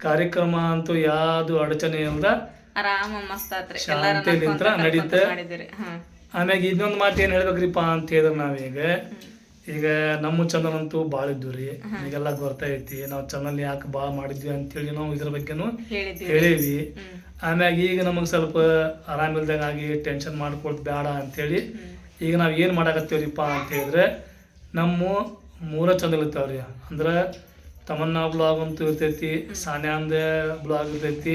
ಕಾರ್ಯಕ್ರಮ ಅಂತೂ ಯಾವ್ದು ಅಡಚಣೆ ಇಲ್ದ ಆರಾಮ ಮಸ್ತ್ ಆತ್ರಿ ಶಾಂತಿಲಿಂತ್ರ ನಡೀತೆ. ಮಾಡಿದಿರಿ ಹಾ. ಆಮ್ಯಾಗ ಇನ್ನೊಂದು ಮಾತು ಏನು ಹೇಳ್ಬೇಕ್ರಿಪ್ಪ ಅಂತ ಹೇಳಿದ್ರೆ ನಾವೀಗ. ಈಗ ನಮ್ಮ ಚಾನಲ್ ಅಂತೂ ಭಾಳ ಇದ್ದು ರೀ. ಈಗೆಲ್ಲ ಗೊತ್ತೈತಿ ನಾವು ಚಂದನ್ ಯಾಕೆ ಭಾಳ ಮಾಡಿದ್ವಿ ಅಂತೇಳಿ ನಾವು ಇದ್ರ ಬಗ್ಗೆನೂ ಹೇಳಿವಿ. ಹೇಳೀವಿ ಆಮ್ಯಾಗ ಈಗ ನಮಗೆ ಸ್ವಲ್ಪ ಆರಾಮಿಲ್ದಂಗ ಆಗಿ ಟೆನ್ಷನ್ ಮಾಡ್ಕೊಳ್ತ ಬೇಡ ಅಂತೇಳಿ ಈಗ ನಾವು ಏನು ಮಾಡಾಕತ್ತೀವ್ರಿಪ್ಪ ಅಂತ ಹೇಳಿದ್ರೆ ನಮ್ಮ ಮೂರ ಚಾನಲ್ ಇರ್ತಾವ್ರಿ. ಅಂದ್ರೆ ತಮನ್ನಾ ಬ್ಲಾಗ್ ಅಂತೂ ಇರ್ತೈತಿ ಸಾನ್ಯಾಂದ ಬ್ಲಾಗ್ ಇರ್ತೈತಿ.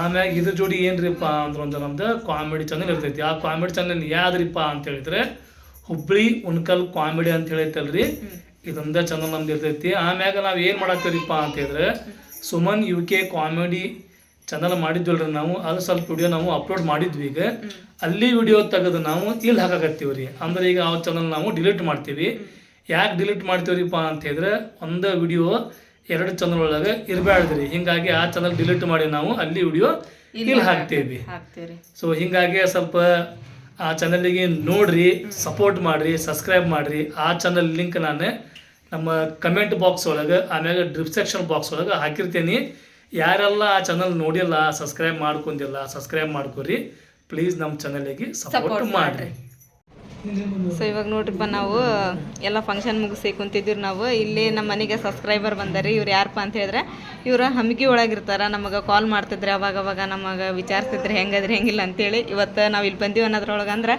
ಆಮ್ಯಾಗ ಇದ್ರ ಜೋಡಿ ಏನ್ರಿಪ್ಪ ಅಂದ್ರೆ ಒಂದು ನಮ್ದು ಕಾಮಿಡಿ ಚಾನಲ್ ಇರ್ತೈತಿ. ಆ ಕಾಮಿಡಿ ಚಾನಲ್ ಯಾವ್ದ್ರಿಪ್ಪ ಅಂತ ಹೇಳಿದ್ರೆ ಹುಬ್ಳಿ ಉಣ್ಕಲ್ ಕಾಮಿಡಿ ಅಂತ ಹೇಳೈತಲ್ರಿ ಇದೊಂದೇ ಚಾನಲ್ ನಮ್ದು ಇರ್ತೈತಿ. ಆಮ್ಯಾಗ ನಾವು ಏನು ಮಾಡಾಕ್ತೀವ್ರಿಪ್ಪ ಅಂತ ಹೇಳಿದ್ರೆ Suman U K comedy channel ಮಾಡಿದ್ವಲ್ರಿ ನಾವು. ಅದು ಸ್ವಲ್ಪ ವಿಡಿಯೋ ನಾವು ಅಪ್ಲೋಡ್ ಮಾಡಿದ್ವಿ ಈಗ. ಅಲ್ಲಿ ವಿಡಿಯೋ ತೆಗೆದು ನಾವು ಇಲ್ಲಿ ಹಾಕಾಕತ್ತೀವಿ ರೀ ಅಂದ್ರೆ ಈಗ ಆ ಚಾನಲ್ ನಾವು ಡಿಲೀಟ್ ಮಾಡ್ತೀವಿ. ಯಾಕೆ ಡಿಲೀಟ್ ಮಾಡ್ತೀವ್ರಿಪ್ಪ ಅಂತ ಹೇಳಿದ್ರೆ ಒಂದು ವಿಡಿಯೋ ಎರಡು ಚಾನಲ್ ಒಳಗೆ ಇರಬಾರ್ದ್ರಿ ಹಿಂಗಾಗಿ ಆ ಚಾನಲ್ ಡಿಲೀಟ್ ಮಾಡಿ ನಾವು ಅಲ್ಲಿ ವಿಡಿಯೋ ಇಲ್ಲಿ ಹಾಕ್ತೇವಿ. ಸೊ ಹಿಂಗಾಗಿ ಸ್ವಲ್ಪ ಆ ಚಾನಲಿಗೆ ನೋಡ್ರಿ ಸಪೋರ್ಟ್ ಮಾಡ್ರಿ ಸಬ್ಸ್ಕ್ರೈಬ್ ಮಾಡ್ರಿ. ಆ ಚಾನಲ್ ಲಿಂಕ್ ನಾನು ನಮ್ಮ ಕಮೆಂಟ್ ಬಾಕ್ಸ್ ಒಳಗೆ ಆಮೇಲೆ ಡಿಸ್ಕ್ರಿಪ್ಷನ್ ಬಾಕ್ಸ್ ಒಳಗೆ ಹಾಕಿರ್ತೀನಿ. ಯಾರೆಲ್ಲ ಆ ಚಾನಲ್ ನೋಡಿಲ್ಲ ಸಬ್ಸ್ಕ್ರೈಬ್ ಮಾಡ್ಕೊಂಡಿಲ್ಲ ಸಬ್ಸ್ಕ್ರೈಬ್ ಮಾಡ್ಕೊರಿ. ಪ್ಲೀಸ್ ನಮ್ಮ ಚಾನಲಿಗೆ ಸಪೋರ್ಟ್ ಮಾಡ್ರಿ. ಸೊ ಇವಾಗ ನೋಡ್ರಿಪ್ಪ ನಾವು ಎಲ್ಲ ಫಂಕ್ಷನ್ ಮುಗಿಸಿ ಕುಂತಿದ್ದೀವಿ ನಾವು. ಇಲ್ಲಿ ನಮ್ಮ ಮನೆಗೆ ಸಬ್ಸ್ಕ್ರೈಬರ್ ಬಂದಾರಿ. ಇವ್ರು ಯಾರಪ್ಪ ಅಂತ ಹೇಳಿದ್ರೆ, ಇವರು ಹಮ್ಗಿ ಒಳಗಿರ್ತಾರ. ನಮಗೆ ಕಾಲ್ ಮಾಡ್ತಿದ್ರೆ ಅವಾಗ ಅವಾಗ ನಮಗೆ ವಿಚಾರಿಸ್ತಿದ್ರೆ ಹೆಂಗದ್ರಿ, ಹೆಂಗಿಲ್ಲ ಅಂತೇಳಿ ಇವತ್ತು ನಾವು ಇಲ್ಲಿ ಬಂದೀವಿ ಅನ್ನೋದ್ರೊಳಗೆ ಅಂದ್ರೆ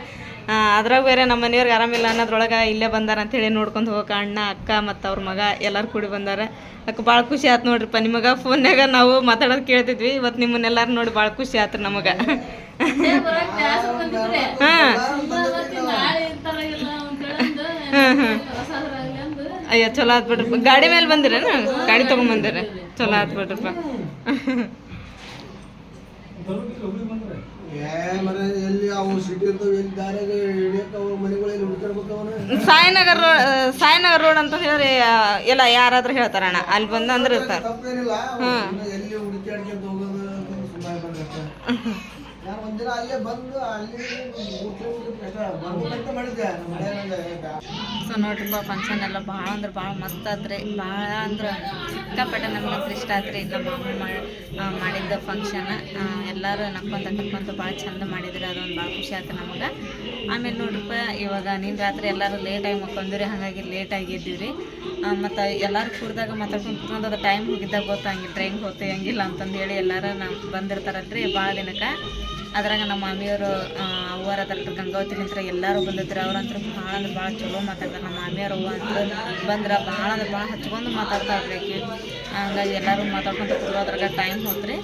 ಅದ್ರಾಗ ಬೇರೆ ನಮ್ಮ ಮನೆಯವ್ರಿಗೆ ಆರಾಮಿಲ್ಲ ಅನ್ನೋದ್ರೊಳಗೆ ಇಲ್ಲೇ ಬಂದಾರ ಅಂತೇಳಿ ನೋಡ್ಕೊಂಡು ಹೋಗಕ್ಕೆ ಅಣ್ಣ, ಅಕ್ಕ ಮತ್ತು ಅವ್ರ ಮಗ ಎಲ್ಲರೂ ಕೂಡಿ ಬಂದಾರ. ಅಕ್ಕ ಭಾಳ ಖುಷಿ ಆಯ್ತು ನೋಡ್ರಿಪ್ಪ ನಿಮಗೆ ಫೋನ್ಯಾಗ ನಾವು ಮಾತಾಡೋದು ಕೇಳ್ತಿದ್ವಿ ಇವತ್ತು ನಿಮ್ಮನ್ನೆಲ್ಲರೂ ನೋಡಿ ಭಾಳ ಖುಷಿ ಆಯ್ತು ನಮಗೆ. ಹಾಂ. ಹಾಂ ಅಯ್ಯೋ, ಚಲೋ ಆತ್ ಬಿಡ್ರಪ್ಪ. ಗಾಡಿ ಮೇಲೆ ಬಂದಿರೇನು? ಗಾಡಿ ತೊಗೊಂಬಂದಿರ ಚಲೋ ಆತ್ ಬಿಡ್ರಿಪ್ಪ. ಎಲ್ಲಿ ಅವು ಸಿಟಿ ಇರ್ತಾವ ಎಲ್ಲಿ ದಾರ್ಯಾಗ ಹಿಡಿಯಕ್ಕೆ ಅವ್ರ ಮನೆಗಳಲ್ಲಿ ಹುಡ್ಕಿರ್ಬೇಕು ಅವನ ಸಾಯಿನಗರ್ ರೋ- ಸಾಯಿನಗರ್ ರೋಡ್ ಅಂತ ಹೇಳಿ ಆ, ಎಲ್ಲ ಯಾರಾದ್ರೂ ಹೇಳ್ತಾರಣ್ಣ ಅಲ್ಲಿ ಬಂದು ಅಂದ್ರೆ ಇರ್ತಾರೆ. ತಪ್ಪೇನಿಲ್ಲ. ಅವ್ರು ಎಲ್ಲಿ ಹೋಗೋದು ಸುಮ್ಮನೆ ಒಂದಿನ ಅಲ್ಲೇ ಬಂದು ಅಲ್ಲಿ ಸೊ ನೋಡ್ರಿಪ್ಪ ಫಂಕ್ಷನ್ ಎಲ್ಲ ಭಾಳ ಅಂದ್ರೆ ಭಾಳ ಮಸ್ತ್ ಆತ್ರಿ. ಭಾಳ ಅಂದ್ರೆ ಸಿಕ್ಕಾಪಟ್ಟೆ ನಮ್ಗೆ ಇಷ್ಟ ಆತ್ರಿ ನಮ್ಮ ಮಾಮ ಮಾಡಿ ಮಾಡಿದ್ದ ಫಂಕ್ಷನ್ ಎಲ್ಲರೂ ನಕ್ಕೊಂತ ಕರ್ಕೊಂತ ಭಾಳ ಚಂದ ಮಾಡಿದ್ರಿ, ಅದೊಂದು ಭಾಳ ಖುಷಿ ಆಯ್ತು ನಮ್ಗೆ. ಆಮೇಲೆ ನೋಡ್ರಿಪ್ಪ, ಇವಾಗ ನೀನು ರಾತ್ರಿ ಎಲ್ಲರೂ ಲೇಟಾಗಿ ಮಕ್ಕೊಂದ್ರಿ, ಹಾಗಾಗಿ ಲೇಟಾಗಿ ಎದ್ದೀವ್ರಿ ಮತ್ತು ಎಲ್ಲರೂ ಕೂಡಿದಾಗ ಮಾತಾಡ್ಕೊಂಡು ಕುತ್ಕೊಂಡು ಅದು ಟೈಮ್ ಹೋಗಿದ್ದಾಗ ಗೊತ್ತಾಗಿಲ್ಲ ಟ್ರೈನ್ ಹೋಗ್ತೀವಿ ಹಂಗಿಲ್ಲ ಅಂತಂದು ಹೇಳಿ ಎಲ್ಲರೂ ನಾವು ಬಂದಿರ್ತಾರಲ್ರಿ, ಭಾಳ ದಿನಕ್ಕೆ. ಅದ್ರಾಗ ನಮ್ಮ ಮಾಮಿಯವರು ಅವ್ವರ ಅದ್ರ ಗಂಗಾವತಿ ನಿಂತ್ರ ಎಲ್ಲರೂ ಬಂದಿದ್ರು. ಅವ್ರಂತ್ರ ಭಾಳ ಅಂದ್ರೆ ಭಾಳ ಚಲೋ ಮಾತಾಡ್ತಾರೆ. ನಮ್ಮ ಮಾಮಿಯವ್ರ, ಅವ್ವ ಅಂತ ಬಂದ್ರೆ ಭಾಳ ಅಂದ್ರೆ ಭಾಳ ಹಚ್ಕೊಂಡು ಮಾತಾಡ್ತಾ ಇರ್ಬೇಕು ಹಂಗಾಗಿ ಎಲ್ಲರೂ ಮಾತಾಡ್ಕೊಂತ ಕೂತ್ರು ಅದ್ರಾಗ ಟೈಮ್ ಹೋತ್ರಿ.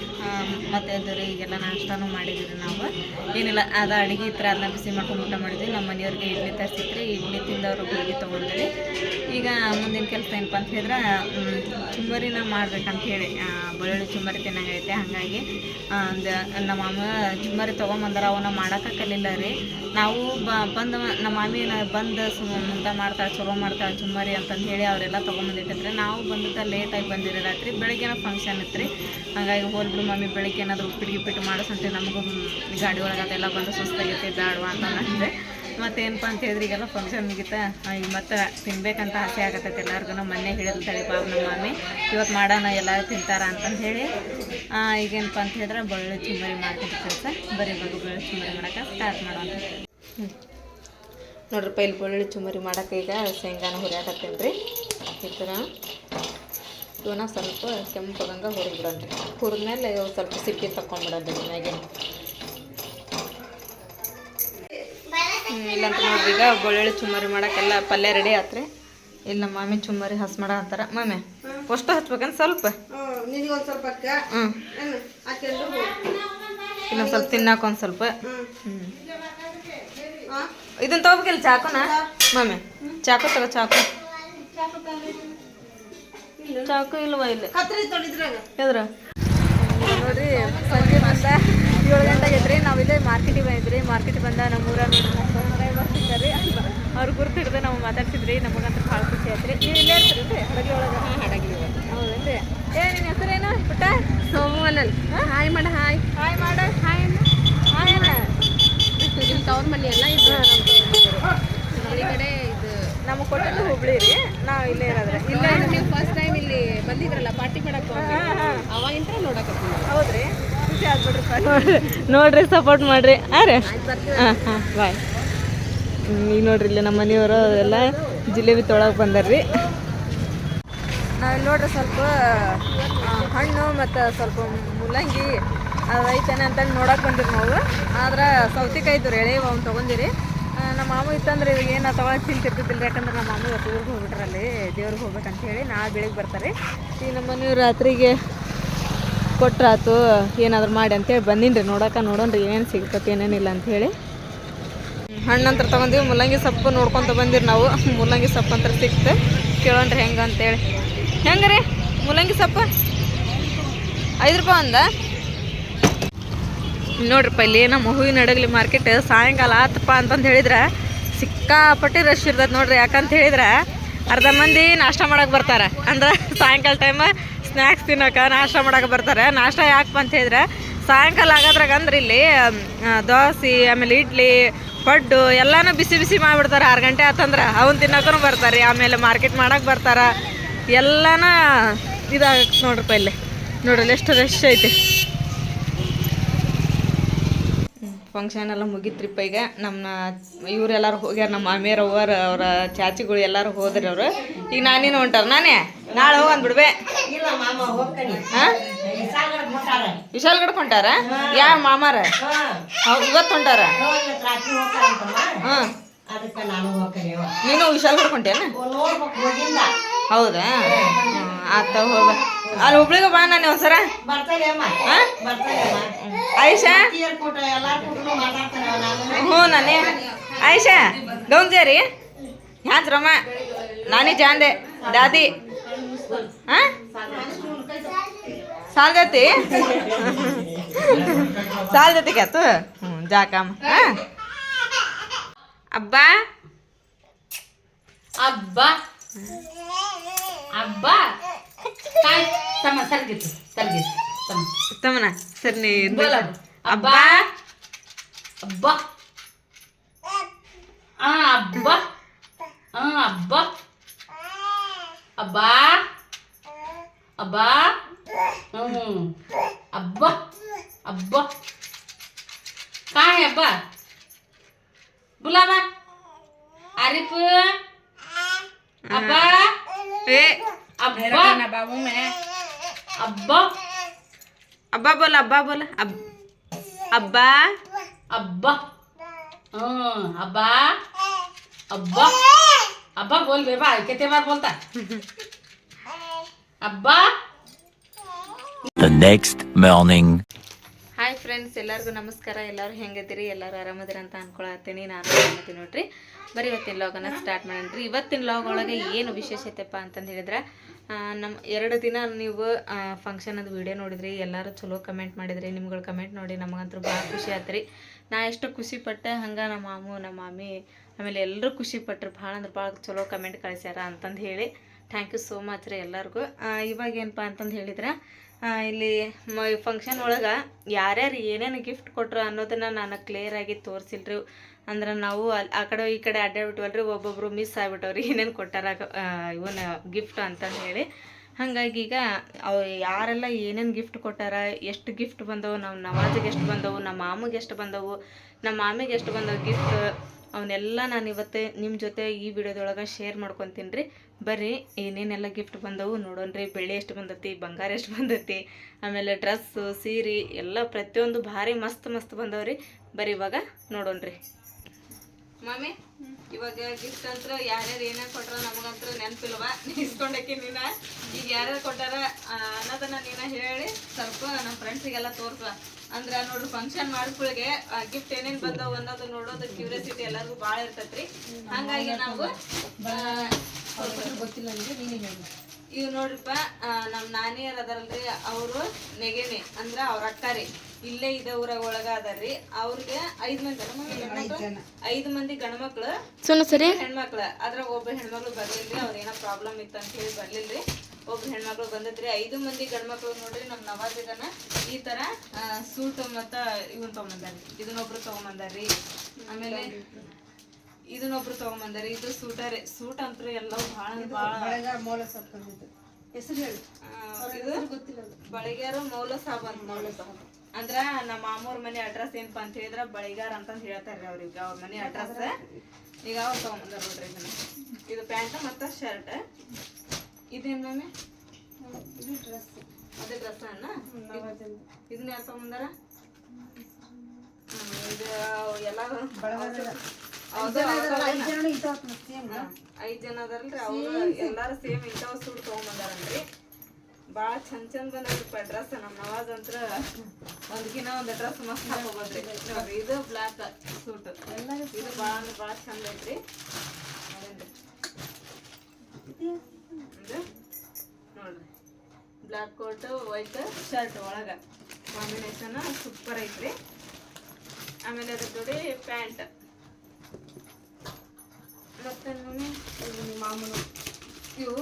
ಮತ್ತೆ ಎದ್ರಿ ಈಗೆಲ್ಲ ನಾಷ್ಟಾನು ಮಾಡಿದ್ರಿ ನಾವು. ಏನಿಲ್ಲ, ಅದು ಅಡುಗೆ ಇತ್ತು ಅದನ್ನ ಬಿಸಿ ಮಾಡ್ಕೊಂಡು ಊಟ ಮಾಡಿದ್ವಿ. ನಮ್ಮ ಮನೆಯವ್ರಿಗೆ ಇಡ್ಲಿ ತರಿಸಿದ್ರಿ ಇಡ್ಲಿ ತಿಂದವರು ಗುಳಿಗೆ ತೊಗೊಂಡ್ರಿ ಈಗ ಮುಂದಿನ ಕೆಲಸ ಏನಪ್ಪ ಅಂತ ಹೇಳಿದ್ರೆ ಚುಮ್ಮರಿನ ಮಾಡ್ಬೇಕಂತ ಹೇಳಿ. ಬೆಳ್ಳುಳ್ಳಿ ಚುಮ್ಮರಿ ತಿನ್ನಂಗೈತೆ. ಹಾಗಾಗಿ ಒಂದು, ನಮ್ಮ ಮಾಮ ಚುಮ್ಮರಿ ತೊಗೊಂಬಂದ್ರೆ, ಅವನ್ನ ಮಾಡೋಕೆ ಕಲಿಲ್ಲ ರೀ. ನಾವು ಬ, ಬಂದು ನಮ್ಮ ಮಾಮಿ ಬಂದು ಮುಂತ ಮಾಡ್ತಾಳೆ, ಚಲೋ ಮಾಡ್ತಾಳೆ ಚುಮ್ಮರಿ ಅಂತಂದು ಹೇಳಿ ಅವರೆಲ್ಲ ತೊಗೊಂಬಂದಿಟ್ಟಿದ್ರೆ ನಾವು ಬಂದು ಲೇಟಾಗಿ ಬಂದಿರಿ ರಾತ್ರಿ ಬೆಳಗ್ಗೆನ ಫಂಕ್ಷನ್ ಇತ್ತು ರೀ. ಹಾಗಾಗಿ ಹೋಲ್ಬಿಡು ಮಮ್ಮಿ ಬೆಳಗ್ಗೆ ಏನಾದರೂ ಉಪ್ಪಿಟ್ಟು ಗಿಪ್ಪಿಟ್ಟು ಮಾಡಿಸಂತೆ ನಮಗೂ ಗಾಡಿ ಒಳಗೆ ಅದೆಲ್ಲ ಬಂದು ಸುಸ್ತಾಗೈತೆ ಬೇಡವಾ ಅಂತ ಅಂದೆ ಮತ್ತೇನಪ್ಪ ಅಂತ ಹೇಳಿದ್ರೆ ಈಗೆಲ್ಲ ಫಂಕ್ಷನ್ ಮುಗಿತ ಈಗ ಮತ್ತೆ ತಿನ್ಬೇಕಂತ ಆಸೆ ಆಗತ್ತೈತೆ ಎಲ್ಲರಿಗೂ ಮೊನ್ನೆ ಹೇಳಿದ್ರು ತಳಿ ಪಾಪ ನಮ್ಮ ಮಾಮಿ ಇವತ್ತು ಮಾಡೋಣ, ಎಲ್ಲರೂ ತಿಂತಾರ ಅಂತಂದು ಹೇಳಿ ಈಗೇನಪ್ಪ ಅಂತ ಹೇಳಿದ್ರೆ ಬಳ್ಳಿ ಚುಂಬರಿ ಮಾಡ್ಕೊಂಡು ಕೆಲಸ. ಬರೀ ಬಗ್ಗೆ ಬಳ್ಳಿ ಚುಂಬರಿ ಮಾಡೋಕೆ ಸ್ಟಾರ್ಟ್ ಮಾಡೋಣ. ನೋಡ್ರಿಪ್ಪ ಇಲ್ಲಿ ಬೆಳ್ಳುಳ್ಳಿ ಚುಮರಿ ಮಾಡೋಕೆ ಈಗ ಶೇಂಗಾನ ಹುರಿಯಾಕತ್ತೇನೆ ರೀ. ಈ ಥರ ಇವನ್ನ ಸ್ವಲ್ಪ ಕೆಂಪು ಹಂಗೆ ಹುರಿದ್ಬಿಡೋಣ ಹುರಿದ್ಮೇಲೆ ಮೇಲೆ ಸ್ವಲ್ಪ ಸಿಪ್ಪಿ ತಗೊಂಡ್ಬಿಡೋದು ಮ್ಯಾಗಿನ ಇಲ್ಲಂತ ನೋಡ್ರಿ ಈಗ ಬೆಳ್ಳುಳ್ಳಿ ಚುಮ್ಮರಿ ಮಾಡಕ್ಕೆಲ್ಲ ಪಲ್ಯ ರೆಡಿ ಆತ್ರಿ. ಇಲ್ಲ ಮಾಮಿ ಚುಮ್ಮರಿ ಹಸ್ ಮಾಡ ಅಂತಾರ. ಮಾಮಿ ಅಷ್ಟು ಹಚ್ಬೇಕಂತ ಸ್ವಲ್ಪ? ಹ್ಞೂ ಇನ್ನೊಂದು ಸ್ವಲ್ಪ ತಿನ್ನಾಕ ಒಂದು ಸ್ವಲ್ಪ. ಹ್ಞೂ ಇದನ್ನ ತಗೋಬೇಕಿಲ್ಲ ಚಾಕುನ? ಮಾಮಿ ಚಾಕು ತಗೋ ಚಾಕು. ಚಾಕು ಇಲ್ವಾ ಇಲ್ಲ? ಎದ್ರ? ನೋಡ್ರಿ ಸಂಜೆ ಬಂದ. ಏಳು ಗಂಟೆ ಇದ್ರಿ ನಾವು ಇಲ್ಲೇ ಮಾರ್ಕೆಟಿಗೆ ಬಂದಿದ್ರಿ ಮಾರ್ಕೆಟ್ ಬಂದ ನಮ್ಮ ಊರಾಗ ಬರ್ತಿದ್ದಾರೆ ಅವ್ರು ಗುರ್ತಿಡ್ದು ನಾವು ಮಾತಾಡ್ಸಿದ್ರಿ ನಮಗಂತ ಭಾಳ ಖುಷಿ ಆಯ್ತು ನೀವು ಇಲ್ಲೇ ಇರ್ತೀರಿ ಹಡಗಿ ಒಳಗೆ? ಹಡಗಿ ಹೌದೇನ್ರಿ? ಏ ನಿನ್ನ ಹೆಸರೇನು? ಪುಟ್ಟ? ಸೋಮವನಲ್ ಹಾಯ್ ಮಾಡ ಹಾಯ್ ಹಾಯ್ ಮಾಡ. ಹಾಯ್ ಹಾಯ್ ಅಣ್ಣ. ತವ್ರ ಮನೆ ಎಲ್ಲ ಇದು? ಈ ಕಡೆ ಇದು ನಮಗೆ ಕೊಟ್ಟಿದ್ದು ಹುಬ್ಳಿ ರೀ. ನಾವು ಇಲ್ಲೇ ಇರೋದ್ರೆ. ಇಲ್ಲ ನೀವು ಫಸ್ಟ್ ಟೈಮ್ ಇಲ್ಲಿ ಬಂದಿದ್ರಲ್ಲ ಪಾರ್ಟಿ ಮಾಡಕ್ಕೆ ಅವಾಗಿಂತ ಅವಾಗಿಂದ ನೋಡ್ರಿ ನೋಡ್ರಿ ಸಪೋರ್ಟ್ ಮಾಡ್ರಿ. ಅರೆ ರೀ. ಹಾಂ ಹಾಂ ಬಾಯ್ ಈಗ ನೋಡ್ರಿ ಇಲ್ಲಿ ನಮ್ಮ ಮನೆಯವರು ಎಲ್ಲ ಜಿಲೇಬಿ ತೊಳಗೆ ಬಂದಾರ್ರಿ. ನೋಡ್ರಿ ಸ್ವಲ್ಪ ಹಣ್ಣು ಮತ್ತು ಸ್ವಲ್ಪ ಮೂಲಂಗಿ ಅದು ಐತೇನೆ ಅಂತಂದು ನೋಡಕ್ಕೆ ಬಂದಿರಿ ನಾವು. ಆದ್ರೆ ಸೌತಿಕಾಯಿ ಇದ್ರು ಎಳೆ ಅವ್ನು ತೊಗೊಂಡಿರಿ. ನಮ್ಮ ಮಾಮು ಇತ್ತಂದ್ರೆ ಇವಾಗ ಏನು ಅಥವಾ ತಿಂತಿರ್ತಿದ್ದಿಲ್ಲ ಯಾಕಂದ್ರೆ ನಮ್ಮ ಮಾಮ ಇವತ್ತು ಊರಿಗೆ ಹೋಗ್ಬಿಟ್ರಲ್ಲಿ ದೇವ್ರಿಗೆ ಹೋಗ್ಬೇಕಂತ ಹೇಳಿ ನಾಳೆ ಬೆಳಿಗ್ಗೆ ಬರ್ತಾರೆ ಈಗ ನಮ್ಮ ಮನೆಯವ್ರು ರಾತ್ರಿಗೆ ಕೊಟ್ರಾತು ಏನಾದ್ರು ಮಾಡಿ ಅಂತೇಳಿ ಬಂದಿನಿ ರೀ ನೋಡೋಕೆ ನೋಡೋಣ್ರಿ ಏನೇನು ಸಿಗ್ತೈತೆ, ಏನೇನಿಲ್ಲ ಅಂಥೇಳಿ ಹಣ್ಣಂತ್ರ ತೊಗೊಂಡಿವಿ, ಮುಲ್ಲಂಗಿ ಸೊಪ್ಪು ನೋಡ್ಕೊತ ಬಂದಿರಿ ನಾವು. ಮುಲ್ಲಂಗಿ ಸೊಪ್ಪು ಅಂತ ಸಿಕ್ತು. ಕೇಳೋಣ್ರಿ ಹೆಂಗೆ ಅಂತೇಳಿ. ಹೆಂಗೆ ರೀ ಮುಲ್ಲಂಗಿ ಸೊಪ್ಪು? ಐದು ರೂಪಾಯಿ ಒಂದ? ನೋಡ್ರಿಪ್ಪ, ಇಲ್ಲಿ ನಮ್ಮ ಹೂವಿನ ನಡಗಲಿ ಮಾರ್ಕೆಟ್ ಸಾಯಂಕಾಲ ಆತಪ್ಪ ಅಂತಂದು ಹೇಳಿದ್ರೆ. ಸಿಕ್ಕಾಪಟ್ಟಿ ರಶ್ ಇರ್ತದೆ ನೋಡ್ರಿ. ಯಾಕಂತ ಹೇಳಿದ್ರೆ, ಅರ್ಧ ಮಂದಿ ನಾಷ್ಟ ಮಾಡೋಕೆ ಬರ್ತಾರೆ. ಅಂದ್ರೆ ಸಾಯಂಕಾಲ ಟೈಮ್ ಸ್ನ್ಯಾಕ್ಸ್ ತಿನ್ನೋಕೆ, ನಾಷ್ಟ ಮಾಡಕ್ಕೆ ಬರ್ತಾರೆ. ನಾಷ್ಟ ಯಾಕಪ್ಪ ಅಂತ ಹೇಳಿದ್ರೆ, ಸಾಯಂಕಾಲ ಆಗೋದ್ರಾಗ ಅಂದ್ರೆ ಇಲ್ಲಿ ದೋಸೆ, ಆಮೇಲೆ ಇಡ್ಲಿ, ಪಡ್ಡು ಎಲ್ಲಾನು ಬಿಸಿ ಬಿಸಿ ಮಾಡಿಬಿಡ್ತಾರೆ. ಆರು ಗಂಟೆ ಆತಂದ್ರೆ ಅವನ್ನ ತಿನ್ನೋಕೂ ಬರ್ತಾರೆ, ಆಮೇಲೆ ಮಾರ್ಕೆಟ್ ಮಾಡೋಕೆ ಬರ್ತಾರೆ. ಎಲ್ಲನೂ ಇದಾಗತ್ತೆ ನೋಡ್ರಪ್ಪ ಇಲ್ಲಿ. ನೋಡ್ರಿ ಎಷ್ಟು ರಶ್ ಐತಿ. ಫಂಕ್ಷನ್ ಎಲ್ಲ ಮುಗಿತ್ರಿಪ್ಪ ಈಗ ನಮ್ಮ ಇವರೆಲ್ಲರೂ ಹೋಗ್ಯಾರ ನಮ್ಮ ಮಾಮಿಯರ್ ಅವ್ವರ ಅವರ ಚಾಚಿಗಳು ಎಲ್ಲರೂ ಹೋದ್ರಿ ಅವರು. ಈಗ ನಾನೇನು ಹೊಂಟಾರ ನಾನೇ? ನಾಳೆ ಹೋಗಂದ್ ಬಿಡ್ಬೆ ಹಾಂ? ವಿಶಾಲ್ ಗಡ್ ಹೊಂಟಾರ? ಯಾ ಮಾಮಾರ? ಹೌದ್, ಇವತ್ತು ಹೊಂಟಾರ? ಹಾಂ. ನಾನು ವಿಶಾಲ್ ಹೊಂಟೇನ ಹೌದಾ? ಆತ ಹೋಗ. ಅಲ್ಲಿ ಹುಬ್ಳಿಗೆ ಬಾ ನಾನು ಹೊಸರ ಆಯ್ಷಾ ಹ್ಞೂ ನಾನೇ ಆಯ್ಷಾ ಗೌಂಜೇರಿ ಹ್ಯಾಂತ್ರಮ್ಮ ನಾನೇ ಜಾಂದೆ ದಾದಿ ಹಾಂ ಸಾಲ್ ಜೊತೆ ಸಾಲ್ ಜೊತೆ ಕ್ಯಾತು ಹ್ಞೂ ಜಾಕಮ್ಮ ಹಾಂ ಅಬ್ಬಾ ಅಬ್ಬಾ ಅಬ್ಬಾ Kai sama sergeto, sergeto sama, pertama sernebo abah, abah, an abah, an abah, abah, abah, abah, abah, kai abah, bulan abah, arif abah, eh. अब्बा बाबू में अब्बा अब्बा बोल अब्बा बोल अब अब्बा अब्बा हाँ अब्बा अब्बा अब्बा बोल बेबा कितने बार बोलता अब्बा The next morning. Hi friends ಎಲ್ಲರಿಗೂ ನಮಸ್ಕಾರ ಎಲ್ಲರೂ ಹೆಂಗದಿರಿ ಎಲ್ಲರೂ ಆರಾಮದಿರ ಅಂತ ಅನ್ಕೊಳತ್ತೀನಿ ನಾನು ಆರಾಮದಿ ನೋಡ್ರಿ ಬರೀ ಇವತ್ತಿನ ಲಾಗನ್ನ ಸ್ಟಾರ್ಟ್ ಮಾಡೋಣ್ರಿ ಇವತ್ತಿನ ಲಾಗ್ ಒಳಗೆ ಏನು ವಿಶೇಷತೆಪ್ಪ ಅಂತಂದು ಹೇಳಿದ್ರೆ ಆ, ನಮ್ಮ ಎರಡು ದಿನ ನೀವು ಫಂಕ್ಷನ್ ಅದು ವಿಡಿಯೋ ನೋಡಿದ್ರಿ, ಎಲ್ಲರೂ ಚಲೋ ಕಮೆಂಟ್ ಮಾಡಿದ್ರಿ, ನಿಮ್ಗಳು ಕಮೆಂಟ್ ನೋಡಿ ನಮಗಂತೂ ಭಾಳ ಖುಷಿ ಆತ್ರಿ. ನಾ ಎಷ್ಟು ಖುಷಿ ಪಟ್ಟೆ, ಹಂಗೆ ನಮ್ಮ ಮಾಮು ನಮ್ಮ ಮಾಮಿ, ಆಮೇಲೆ ಎಲ್ಲರೂ ಖುಷಿ ಪಟ್ಟರು ಭಾಳ ಅಂದ್ರೆ ಭಾಳ ಚಲೋ ಕಮೆಂಟ್ ಕಳಿಸ್ಯಾರ ಅಂತಂದು ಹೇಳಿ. ಥ್ಯಾಂಕ್ ಯು ಸೋ ಮಚ್ ರೀ ಎಲ್ಲರಿಗೂ. ಇವಾಗ ಏನಪ್ಪ ಅಂತಂದು ಹೇಳಿದ್ರೆ ಇಲ್ಲಿ ಮ ಫಂಕ್ಷನ್ ಒಳಗೆ ಯಾರ್ಯಾರು ಏನೇನು ಗಿಫ್ಟ್ ಕೊಟ್ಟರು ಅನ್ನೋದನ್ನು ನಾನು ಕ್ಲಿಯರಾಗಿ ತೋರಿಸಿಲ್ರಿ. ಅಂದ್ರೆ ನಾವು ಅಲ್ಲಿ ಆ ಕಡೆ ಈ ಕಡೆ ಅಡ್ಡಾಡ್ಬಿಟ್ವಲ್ರಿ, ಒಬ್ಬೊಬ್ರು ಮಿಸ್ ಆಗ್ಬಿಟ್ಟವ್ರಿ. ಏನೇನು ಕೊಟ್ಟಾರ ಇವನ ಗಿಫ್ಟ್ ಅಂತಂದು ಹೇಳಿ. ಹಾಗಾಗಿ ಈಗ ಅವು ಯಾರೆಲ್ಲ ಏನೇನು ಗಿಫ್ಟ್ ಕೊಟ್ಟಾರ, ಎಷ್ಟು ಗಿಫ್ಟ್ ಬಂದವು ನಮ್ಮ ನವಾಜಿಗೆ ಎಷ್ಟು ಬಂದವು ನಮ್ಮ ಮಾಮಗೆ ಎಷ್ಟು ಬಂದವು ನಮ್ಮ ಮಾಮಿಗೆ ಎಷ್ಟು ಬಂದವು ಗಿಫ್ಟ್ ಅವನ್ನೆಲ್ಲ ನಾನು ಇವತ್ತೇ ನಿಮ್ಮ ಜೊತೆ ಈ ವಿಡಿಯೋದೊಳಗೆ ಶೇರ್ ಮಾಡ್ಕೊತೀನಿ ರೀ ಬರ್ರಿ, ಏನೇನೆಲ್ಲ ಗಿಫ್ಟ್ ಬಂದವು ನೋಡೋಣ್ರಿ. ಬೆಳ್ಳಿ ಎಷ್ಟು ಬಂದತಿ, ಬಂಗಾರ ಎಷ್ಟು ಬಂದತಿ, ಆಮೇಲೆ ಡ್ರೆಸ್ಸು ಸೀರೆ, ಎಲ್ಲ ಪ್ರತಿಯೊಂದು ಭಾರಿ ಮಸ್ತ್ ಮಸ್ತ್ ಬಂದವ್ರಿ. ಬರ್ರಿ ಇವಾಗ ನೋಡೋಣ್ರಿ. ಮಾಮಿ ಇವಾಗ ಗಿಫ್ಟ್ ಅಂತ್ರ ಯಾರ್ಯಾರು ಏನೇ ಕೊಟ್ರ ನಮಗಂತ್ರ ನೆನಪಿಲ್ವ? ಇಸ್ಕೊಂಡಕ್ಕೆ ನೀನ? ಈಗ ಯಾರ್ಯಾರು ಕೊಟ್ಟಾರ ಅನ್ನೋದನ್ನ ನೀನ ಹೇಳಿ ಸ್ವಲ್ಪ ನಮ್ಮ ಫ್ರೆಂಡ್ಸಿಗೆಲ್ಲ ತೋರ್ಸ ಅಂದ್ರ ನೋಡ್ರಿ ಫಂಕ್ಷನ್ ಮಾಡಿದ್ಗಳಿಗೆ ಗಿಫ್ಟ್ ಏನೇನ್ ಬಂದವು ಅನ್ನೋದು ನೋಡೋದು ಕ್ಯೂರಿಯಾಸಿಟಿ ಎಲ್ಲರಿಗೂ ಭಾಳ ಇರ್ತೈತ್ರಿ. ಹಂಗಾಗಿ ನಾವು ಗೊತ್ತಿಲ್ಲ ಇವ್ ನೋಡ್ರಿಪ್ಪ ಆ, ನಮ್ ನಾನಿಯರ್ ಅದಾರಲ್ರಿ ಅವರು ನೆಗೆನೆ ಅಂದ್ರ ಅವ್ರ ಅಕ್ಕಾರಿ ಇಲ್ಲೇ ಇದೆ ಊರಾಗ ಒಳಗ ಅದಾರ್ರಿ. ಅವ್ರಿಗೆ ಐದ್ ಮಂದಿ ಐದ್ ಮಂದಿ ಗಂಡ್ಮಕ್ಳು ಸುಮ್ಮನೆ ಸರಿ. ಹೆಣ್ಮಕ್ಳು. ಅದ್ರಾಗ ಒಬ್ಬ ಹೆಣ್ಮಕ್ಳು ಬರ್ಲಿಲ್ರಿ ಅವ್ರ ಏನೋ ಪ್ರಾಬ್ಲಮ್ ಇತ್ತು ಅಂತ ಹೇಳಿ ಬರ್ಲಿಲ್ರಿ. ಒಬ್ಬ ಹೆಣ್ಮಕ್ಳು ಬಂದದ್ರಿ. ಐದು ಮಂದಿ ಗಂಡ್ಮಕ್ಳು ನೋಡ್ರಿ ನಮ್ ನವಾಜಿಗನ ಈ ತರ ಸೂಟ್ ಮತ್ತ ಇವನ್ ತಗೊಂಬಂದಾರಿ ಇದನ್ನೊಬ್ರು ತಗೊಂಬಂದಾರ್ರಿ. ಆಮೇಲೆ ಇದನ್ನೊಬ್ರು ತಗೊಂಬಂದಾರಿ ಇದು ಸೂಟರ್ ಸೂಟ್ ಅಂತೂ ಎಲ್ಲವೂ ಬಹಳ ಬಹಳ ಹೆಸರು ಹೇಳಿ. ಇದು ಬಳಿಗ್ಯಾರು ಮೌಲ ಸಾಬ್ ಅಂತ. ಮೌಲ ಸಾಬ್. ಅಂದ್ರ ನಮ್ಮ ಮಾಮೂರ್ ಮನೆ ಅಡ್ರೆಸ್ ಏನಪ್ಪ ಅಂತ ಹೇಳಿದ್ರ ಬಳಿಗಾರ ಅಂತ ಹೇಳ್ತಾರ್ರಿ ಅವ್ರಿಗೆ ಅವ್ರ ಮನೆ ಅಡ್ರೆಸ್ ಈಗ ಅವ್ರು ತಗೊಂಬಂದಾರ ನೋಡ್ರಿ ಇದನ್ನ. ಇದು ಪ್ಯಾಂಟ್ ಮತ್ತು ಶರ್ಟ್ ಇದೇನ್ ಮಮ್ಮಿ ಇದು ಡ್ರೆಸ್ ಅದೇ ಡ್ರೆಸ್ ಅನ್ನ ಇದನ್ನ ಯಾರು ತಗೊಂಬಂದಾರ? ಇದು ಎಲ್ಲ ಐದ್ ಜನ ಅದಾರಲ್ರಿ ಅವ್ರು. ಎಲ್ಲಾರು ಸೇಮ್ ಇಂಥವ್ ಸೂಟ್ ತಗೊಂಬಂದಾರನ್ರಿ ಭಾಳ ಚಂದ ಚಂದ ಬಂದವ್ರಿಪ್ಪ ಡ್ರೆಸ್ ನಮ್ಮ ನವಾಜ್ ಅಂತ್ರ ಒಂದ್ಕಿನ ಒಂದ್ ಡ್ರೆಸ್ ಮಸ್ತ್ ಹಾಕೋಬೋದ್ರಿ. ನೋಡ್ರಿ, ಇದು ಬ್ಲಾಕ್ ಸೂಟ್ ಇದು ಭಾಳ ಅಂದ್ರೆ ಭಾಳ ಚಂದ ಐತ್ರಿ. ನೋಡ್ರಿ ಬ್ಲ್ಯಾಕ್ ಕೋಟ್ ವೈಟ್ ಶರ್ಟ್ ಒಳಗ ಕಾಂಬಿನೇಷನ್ ಸೂಪರ್ ಐತ್ರಿ. ಆಮೇಲೆ ಅದ್ರ ಜೋಡಿ ಪ್ಯಾಂಟ್. ಮತ್ತೆ ಮಾಮೂಲು. ಇವು